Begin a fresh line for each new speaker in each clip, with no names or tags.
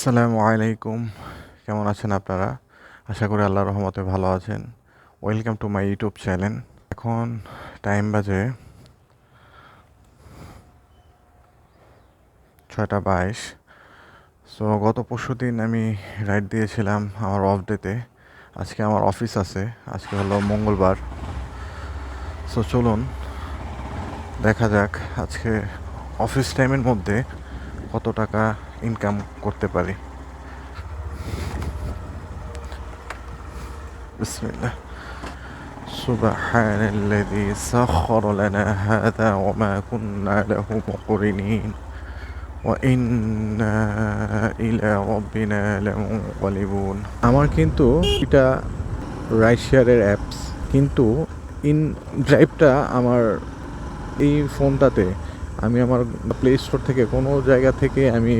আসসালামু আলাইকুম। কেমন আছেন আপনারা? আশা করি আল্লাহ রহমতে ভালো আছেন। Welcome to my YouTube channel এখন টাইম বাজে ছয়টা বাইশ। সো গত পরশু দিন আমি রাইড দিয়েছিলাম আমার অফ ডেতে আজকে আমার অফিস আছে। আজকে হলো মঙ্গলবার। সো চলুন দেখা যাক আজকে অফিস টাইমের মধ্যে কত টাকা ইনকাম করতে পারি বিসমিল্লাহ سبحان الذي سخر لنا هذا وما كنا له مقرنين وإنا إلى ربنا لمنقلبون আমার কিন্তু এটা রাইড শেয়ারের অ্যাপস কিন্তু ইন ড্রাইভটা আমার এই ফোনটাতে আমি আমার প্লে স্টোর থেকে কোনো জায়গা থেকে আমি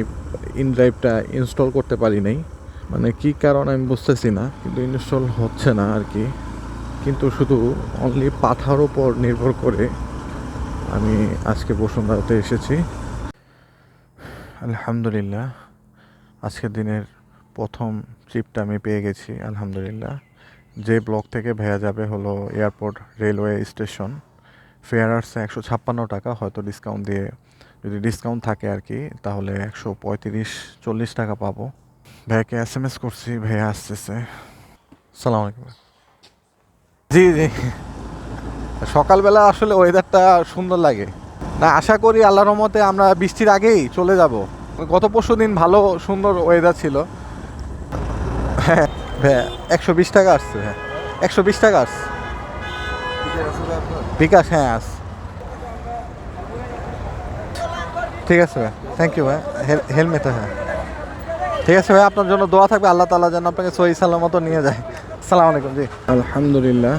ইন ড্রাইভটা ইনস্টল করতে পারি নাই। মানে কি কারণ আমি বুঝতেছি না, কিন্তু ইনস্টল হচ্ছে না আর কি কিন্তু শুধু অনলি পাঠার উপর নির্ভর করে আমি আজকে বসুন্ধরাতে এসেছি। আলহামদুলিল্লাহ আজকের দিনের প্রথম ট্রিপটা আমি পেয়ে গেছি, আলহামদুলিল্লাহ। যে ব্লক থেকে ভেয়া যাবে হলো এয়ারপোর্ট রেলওয়ে স্টেশন ফেয়ার আসছে একশো ছাপ্পান্ন টাকা, হয়তো ডিসকাউন্ট দিয়ে যদি ডিসকাউন্ট থাকে আর কি তাহলে একশো পঁয়ত্রিশ, চল্লিশ টাকা পাবো। ভাইয়াকে এস এম এস করছি, ভাইয়া আসতেছে। সালাম আলাইকুম জি জি। সকালবেলা আসলে ওয়েদারটা সুন্দর লাগে। না, আশা করি আল্লাহর রহমতে আমরা বৃষ্টির আগেই চলে যাব। গত পরশু দিন ভালো, সুন্দর ওয়েদার ছিল। হ্যাঁ হ্যাঁ একশো বিশ টাকা আসছে হ্যাঁ। একশো বিশ টাকা আসছে। বিকাশ হ্যাঁ আস ঠিক আছে ভাই। থ্যাংক ইউ ভাই। হেলমেট হ্যাঁ। ঠিক আছে ভাই আপনার জন্য দোয়া থাকবে আল্লাহ তালা যেন আপনাকে সহি সালামতো নিয়ে যায়। সালাম আলাইকুম জি। আলহামদুলিল্লাহ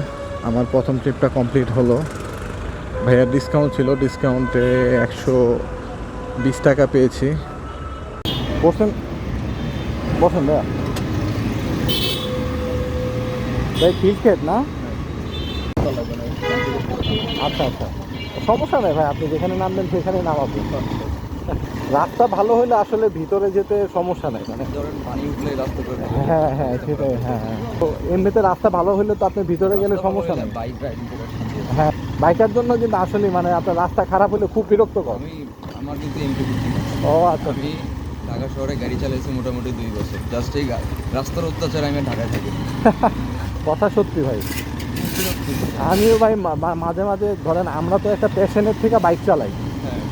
আমার প্রথম ট্রিপটা কমপ্লিট হলো। ভাইয়ার ডিসকাউন্ট ছিল ডিসকাউন্টে একশো বিশ টাকা পেয়েছি। বসেন। বসেন ভাইয়া। ভাই ক্রিকেট না? আচ্ছা আচ্ছা। সমস্যা নেই ভাই আপনি যেখানে নামবেন সেখানে নামাবো রাস্তা ভালো হলে আসলে ভিতরে যেতে সমস্যা নেই মানে
ধরেন পানি উঠলে রাস্তা করে
হ্যাঁ হ্যাঁ সেটাই হ্যাঁ হ্যাঁ। তো এমনিতে রাস্তা ভালো হলে তো আপনি ভিতরে গেলে সমস্যা নেই।
করে
হ্যাঁ বাইকের জন্য কিন্তু আসলে মানে আপনার রাস্তা খারাপ হলে খুব বিরক্তকর।
আমি আমার কিন্তু এমপি
ও আচ্ছা।
আমি ঢাকা শহরে গাড়ি চালাইছি মোটামুটি দুই বছর। জাস্ট এই রাস্তার অত্যাচার আমি ঢাকায় থাকি
কথা সত্যি ভাই। আমিও ভাই মাঝে মাঝে ধরেন আমরা তো একটা পেশেন্টের থেকে বাইক চালাই।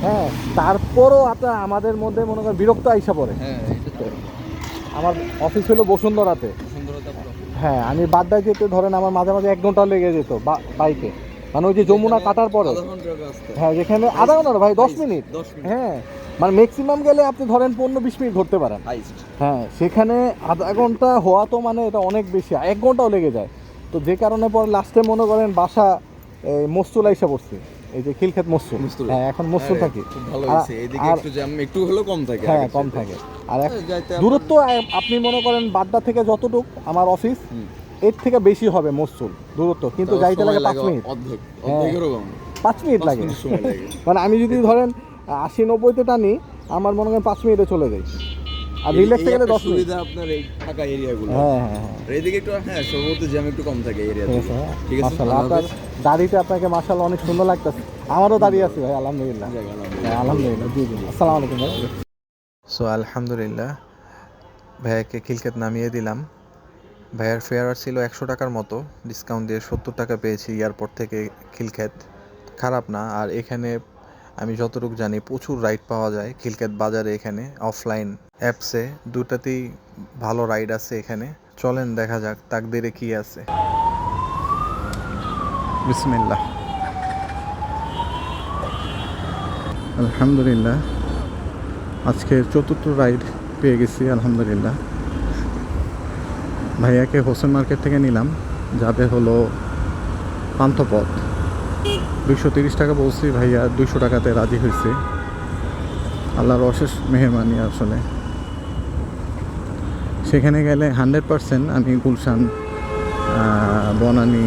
হ্যাঁ
তারপরও আপনার আমাদের মধ্যে মনে করেন বিরক্ত আইসা পড়ে।
হ্যাঁ
আমার অফিস হলো বসুন্ধরাতে। হ্যাঁ আমি বাড্ডায় যেতে ধরেন আমার মাঝে মাঝে এক ঘণ্টা লেগে যেত বাইকে মানে ওই যে যমুনা কাটার পরে। হ্যাঁ যেখানে আধা ঘণ্টা ভাই দশ মিনিট। হ্যাঁ মানে ম্যাক্সিমাম গেলে আপনি ধরেন পনেরো বিশ মিনিট ধরতে পারেন। হ্যাঁ সেখানে আধা ঘণ্টা হওয়া তো মানে এটা অনেক বেশি এক ঘন্টাও লেগে যায়। তো যে কারণে পরে লাস্টে মনে করেন বাসা মস্তুল আইসা পড়ছে। এই যে খিলক্ষেত মস্তুল। হ্যাঁ এখন মস্তুল থাকি।
খুব ভালো হয়েছে। এদিকে একটু জ্যাম একটু হলেও কম থাকে
হ্যাঁ কম থাকে। আর
হ্যাঁ,
দূরত্ব আপনি মনে করেন বাড্ডা থেকে যতটুক আমার অফিস এর থেকে বেশি হবে মস্তুল দূরত্ব। কিন্তু যাইতে লাগে পাঁচ মিনিট। হ্যাঁ।
অর্ধেকেরও কম
পাঁচ মিনিট লাগে।
লাগে।
মানে আমি যদি ধরেন আশি নব্বইতে টানি আমার মনে করেন পাঁচ মিনিটে চলে যাই আর রিল্যাক্সে গেলে
একটা
দশ মিনিট।
সুবিধা আপনার এই এরিয়াগুলো।
হ্যাঁ হ্যাঁ হ্যাঁ।
আর এদিকে একটু হ্যাঁ সম্ভবত জ্যাম একটু কম থাকে এরিয়া
ঠিক আছে হ্যাঁ। মাশাআল্লাহ। আপনার দাড়িতে আপনাকে মাশাআল্লাহ অনেক সুন্দর লাগতেছে। আমারও দাঁড়িয়ে আছে ভাই আলহামদুলিল্লাহ।
আলহামদুলিল্লাহ।
জি জি আসসালামু আলাইকুম ভাই। সো আলহামদুলিল্লাহ। ভাইয়াকে খিলক্ষেত নামিয়ে দিলাম। ভাইয়ার ফেয়ার ছিল একশো টাকার মতো। ডিসকাউন্ট দিয়ে সত্তর টাকা পেয়েছি এয়ারপোর্ট থেকে খিলক্ষেত। খারাপ না। আর এখানে আমি যতটুকু জানি, প্রচুর রাইড পাওয়া যায় খিলক্ষেত বাজারে এখানে অফলাইন অ্যাপসে দুটাতেই ভালো রাইড আছে এখানে। চলেন দেখা যাক, তাকদিরে কি আছে। বিসমিল্লাহ। আলহামদুলিল্লাহ। আজকে চতুর্থ রাইড পেয়ে গেছি, আলহামদুলিল্লাহ। ভাইয়াকে হোসেন মার্কেট থেকে নিলাম। যাবে হলো পান্থপথ। দুইশো তিরিশ টাকা বলছি, ভাইয়া দুইশো টাকাতে রাজি হয়েছে। আল্লাহর অশেষ মেহরবানি আসলে। সেখানে গেলে হান্ড্রেড পারসেন্ট আমি গুলশান বনানী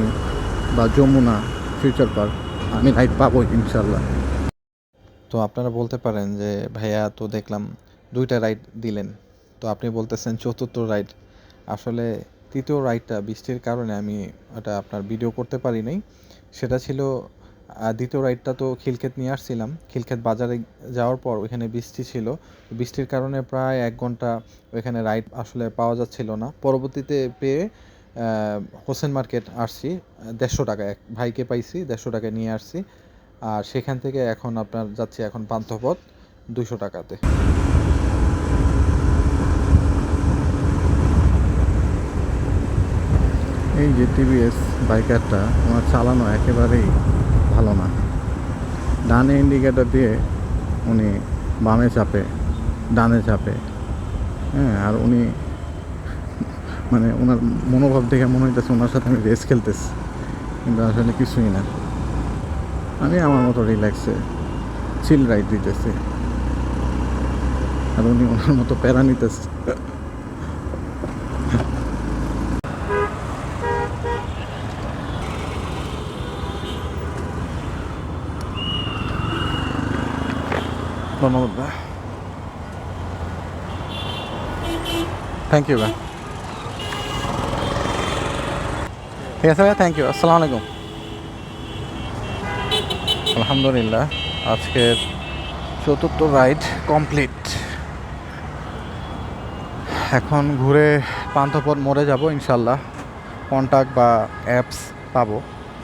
বা যমুনা ফিউচার পার্ক আমি রাইড পাবো ইনশাল্লাহ তো আপনারা বলতে পারেন যে, ভাইয়া, তো দেখলাম দুইটা রাইড দিলেন। তো আপনি বলতেছেন চতুর্থ রাইড আসলে তৃতীয় রাইডটা বৃষ্টির কারণে আমি ওটা আপনার ভিডিও করতে পারি নাই। সেটা ছিল দ্বিতীয় রাইডটা তো খিলক্ষেত নিয়ে আসছিলাম। খিলক্ষেত বাজারে যাওয়ার পর ওইখানে বৃষ্টি ছিল। বৃষ্টির কারণে প্রায় এক ঘণ্টা ওইখানে রাইড আসলে পাওয়া যাচ্ছিল না। পরবর্তীতে পেয়ে হোসেন মার্কেট আসছি। দেড়শো টাকা এক ভাইকে পাইছি, দেড়শো টাকা নিয়ে আসছি। আর সেখান থেকে এখন আপনার যাচ্ছে এখন পান্থপথ দুশো টাকাতে। এই যে টিভিএস বাইকারটা আমার চালানো একেবারেই ভালো না। ডানে ইন্ডিকেটর দিয়ে উনি বামে চাপে, ডানে চাপে হ্যাঁ আর উনি মানে ওনার মনোভাব দেখে মনে হইতেছে ওনার সাথে আমি রেস খেলতেছি। কিন্তু আসলে কিছুই না। আমি আমার মতো রিল্যাক্সে চিল রাইড দিতেছি। আর উনি ওনার মতো প্যারা নিতেছে। ধন্যবাদ ভাই থ্যাংক ইউ ভাই ঠিক আছে ভাই থ্যাংক ইউ আসসালামু আলাইকুম আলহামদুলিল্লাহ আজকের চতুর্থ রাইড কমপ্লিট এখন ঘুরে পান্থপথ মোড়ে যাব ইনশাল্লাহ কন্টাক্ট বা অ্যাপস পাবো,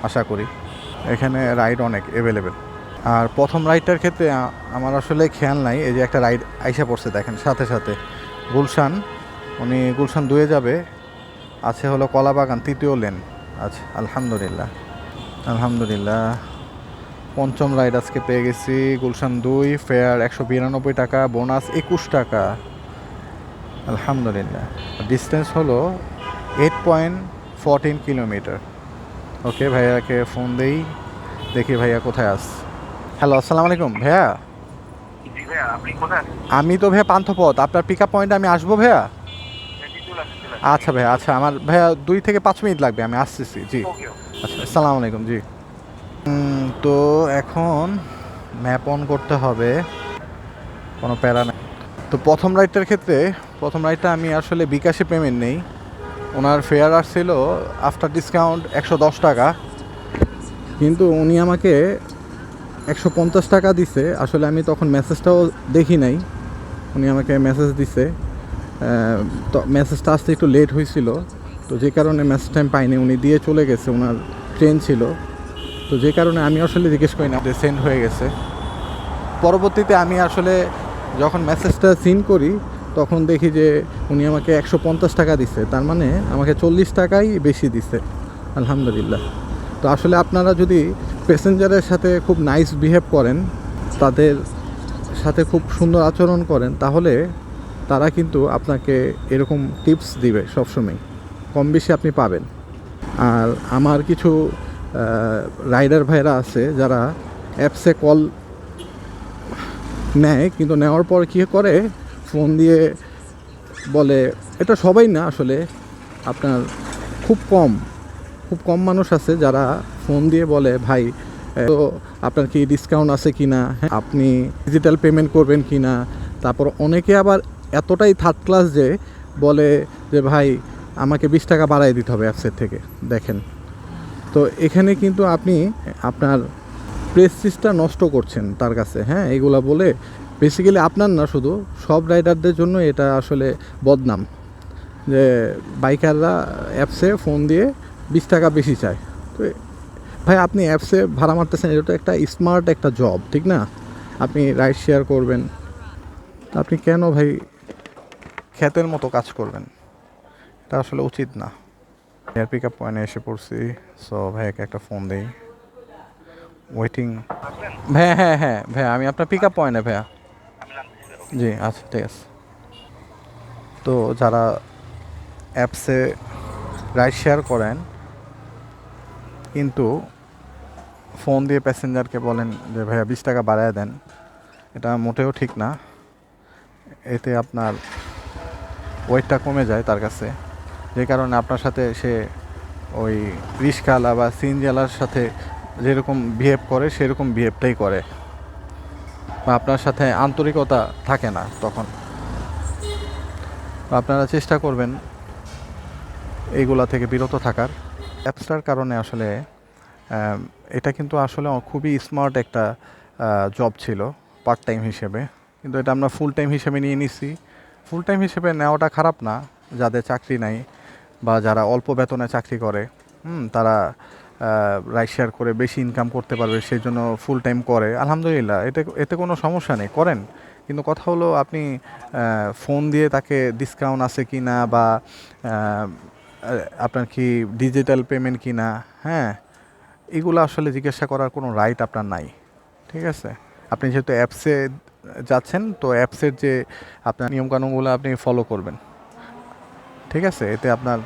আশা করি। এখানে রাইড অনেক অ্যাভেলেবেল আর প্রথম রাইডটার ক্ষেত্রে আমার আসলে খেয়াল নাই, এই যে একটা রাইড আইসা পড়ছে দেখেন, সাথে সাথে। গুলশান, উনি গুলশান দুয়ে যাবে, আছে হলো কলাবাগান, তৃতীয় লেন আচ্ছা আলহামদুলিল্লাহ আলহামদুলিল্লাহ। পঞ্চম রাইড আজকে পেয়ে গেছি, গুলশান দুই ফেয়ার একশো বিরানব্বই টাকা বোনাস একুশ টাকা। আলহামদুলিল্লাহ ডিস্টেন্স হলো eight point fourteen kilometre okay ভাইয়াকে ফোন দেই, দেখি ভাইয়া কোথায় আস হ্যালো আসসালামু আলাইকুম ভাইয়া। আমি তো ভাইয়া পান্থপথ। আপনার পিক আপ পয়েন্টে আমি আসব ভাইয়া?
চলে
আচ্ছা ভাইয়া আচ্ছা আমার ভাইয়া দুই থেকে পাঁচ মিনিট লাগবে আমি আসতেছি জি। আচ্ছা আসসালামু আলাইকুম জি। তো এখন ম্যাপ অন করতে হবে। কোনো প্যারা নেই। তো প্রথম রাইডটার ক্ষেত্রে প্রথম রাইডটা আমি আসলে বিকাশে পেমেন্ট নেই। ওনার ফেয়ার আসছিল আফটার ডিসকাউন্ট একশো দশ টাকা। কিন্তু উনি আমাকে একশো পঞ্চাশ টাকা দিছে। আসলে আমি তখন মেসেজটাও দেখি নাই। উনি আমাকে মেসেজ দিছে। তো মেসেজটা আসতে একটু লেট হয়েছিল। তো যে কারণে মেসেজটা আমি পাইনি। উনি দিয়ে চলে গেছে। ওনার ট্রেন ছিল। তো যে কারণে আমি আসলে জিজ্ঞেস করি না। সেন্ড হয়ে গেছে। পরবর্তীতে আমি আসলে যখন মেসেজটা সিন করি, তখন দেখি যে উনি আমাকে একশো পঞ্চাশ টাকা দিছে। তার মানে আমাকে চল্লিশ টাকাই বেশি দিছে। আলহামদুলিল্লাহ। তো আসলে আপনারা যদি প্যাসেঞ্জারের সাথে খুব নাইস বিহেভ করেন, তাদের সাথে খুব সুন্দর আচরণ করেন, তাহলে তারা কিন্তু আপনাকে এরকম টিপস দিবে সবসময়, কম বেশি আপনি পাবেন। আর আমার কিছু রাইডার ভাইরা আছে যারা অ্যাপসে কল নেয়, কিন্তু নেওয়ার পর কী করে, ফোন দিয়ে বলে, এটা সবাই না আসলে, আপনার খুব কম খুব কম মানুষ আছে যারা ফোন দিয়ে বলে, ভাই তো আপনার কি ডিসকাউন্ট আছে কি না হ্যাঁ, আপনি ডিজিটাল পেমেন্ট করবেন কি না তারপর অনেকে আবার এতটাই থার্ড ক্লাস যে বলে যে ভাই আমাকে বিশ টাকা বাড়াই দিতে হবে অ্যাপসের থেকে। দেখেন। তো এখানে কিন্তু আপনি আপনার প্রেস্টিজটা নষ্ট করছেন তার কাছে। হ্যাঁ এগুলা বলে বেসিক্যালি আপনার না শুধু সব রাইডারদের জন্য এটা আসলে বদনাম। যে বাইকাররা অ্যাপসে ফোন দিয়ে বিশ টাকা বেশি চায়। তো ভাই আপনি অ্যাপসে ভাড়া মারতেছেন এটা তো একটা স্মার্ট একটা জব ঠিক না? আপনি রাইড শেয়ার করবেন। তা আপনি কেন ভাই খ্যাতের মতো কাজ করবেন? এটা আসলে উচিত না। এয়ার পিক আপ পয়েন্টে এসে পড়ছি সো ভাইয়াকে একটা ফোন দিই। ওয়েটিং হ্যাঁ হ্যাঁ হ্যাঁ ভাইয়া আমি আপনার পিক আপ পয়েন্টে ভাইয়া।
ভাইয়া।
জি আচ্ছা ঠিক আছে। তো যারা অ্যাপসে রাইড শেয়ার করেন কিন্তু ফোন দিয়ে প্যাসেঞ্জারকে বলেন যে, ভাইয়া, বিশ টাকা বাড়ায় দেন। এটা মোটেও ঠিক না। এতে আপনার ওয়েটটা কমে যায় তার কাছে। যে কারণে আপনার সাথে সে ওই রিস্কাওয়ালা বা সিনজালার সাথে যেরকম বিহেভ করে, সেরকম বিহেভটাই করে। বা আপনার সাথে আন্তরিকতা থাকে না তখন। আপনারা চেষ্টা করবেন এইগুলা থেকে বিরত থাকার। অ্যাপসটার কারণে আসলে এটা কিন্তু আসলে খুবই স্মার্ট একটা জব ছিল পার্ট টাইম হিসেবে। কিন্তু এটা আমরা ফুল টাইম হিসেবে নিয়ে নিছি। ফুল টাইম হিসেবে নেওয়াটা খারাপ না যাদের চাকরি নাই বা যারা অল্প বেতনে চাকরি করে হুম, তারা রাইড শেয়ার করে বেশি ইনকাম করতে পারবে সেই জন্য ফুল টাইম করে। আলহামদুলিল্লাহ এতে এতে কোনো সমস্যা নেই করেন। কিন্তু কথা হলো আপনি ফোন দিয়ে তাকে ডিসকাউন্ট আছে কি না বা আপনার কি ডিজিটাল পেমেন্ট কি না হ্যাঁ এগুলো আসলে জিজ্ঞাসা করার কোনো রাইট আপনার নাই, ঠিক আছে? আপনি যেহেতু অ্যাপসে যাচ্ছেন, তো অ্যাপসের যে আপনার নিয়মকানুনগুলো আপনি ফলো করবেন, ঠিক আছে? এতে আপনার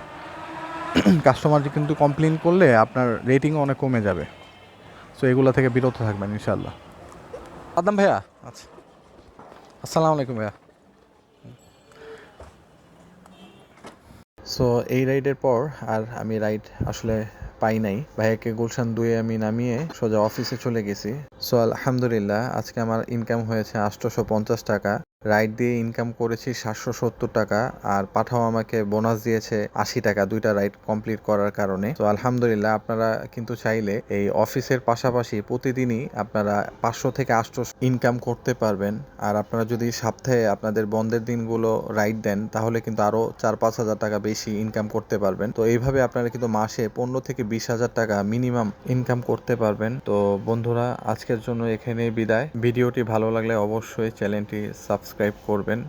কাস্টমার কিন্তু কমপ্লেন করলে আপনার রেটিংও অনেক কমে যাবে। সো এগুলো থেকে বিরত থাকবেন ইনশাল্লাহ আদাম ভাইয়া আচ্ছা। আসসালামু আলাইকুম ভাইয়া। সো এই রাইডের পর আর আমি রাইড আসলে পাই নাই। ভাইয়াকে গুলশান দুয়ে আমি নামিয়ে সোজা অফিসে চলে গেছি। সো আলহামদুলিল্লাহ, আজকে আমার ইনকাম হয়েছে আটশোশো পঞ্চাশ টাকা। রাইড দিয়ে ইনকাম করেছি সাতশো সত্তর টাকা আর পাঠাও আমাকে বোনাস দিয়েছে আশি টাকা, দুইটা রাইড কমপ্লিট করার কারণে। তো আলহামদুলিল্লাহ আপনারা কিন্তু চাইলে এই অফিসের পাশাপাশি প্রতিদিনই আপনারা পাঁচশো থেকে আটশো ইনকাম করতে পারবেন। আর আপনারা যদি সপ্তাহে আপনাদের বন্ধের দিনগুলো রাইড দেন, তাহলে কিন্তু আরও চার পাঁচ হাজার টাকা বেশি ইনকাম করতে পারবেন। তো এইভাবে আপনারা কিন্তু মাসে পনেরো থেকে বিশ হাজার টাকা মিনিমাম ইনকাম করতে পারবেন। তো বন্ধুরা, আজকের জন্য এখানেই বিদায়। ভিডিওটি ভালো লাগলে অবশ্যই চ্যানেলটি সাবস্ক্রাইব করবেন।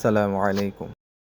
সালামু আলাইকুম।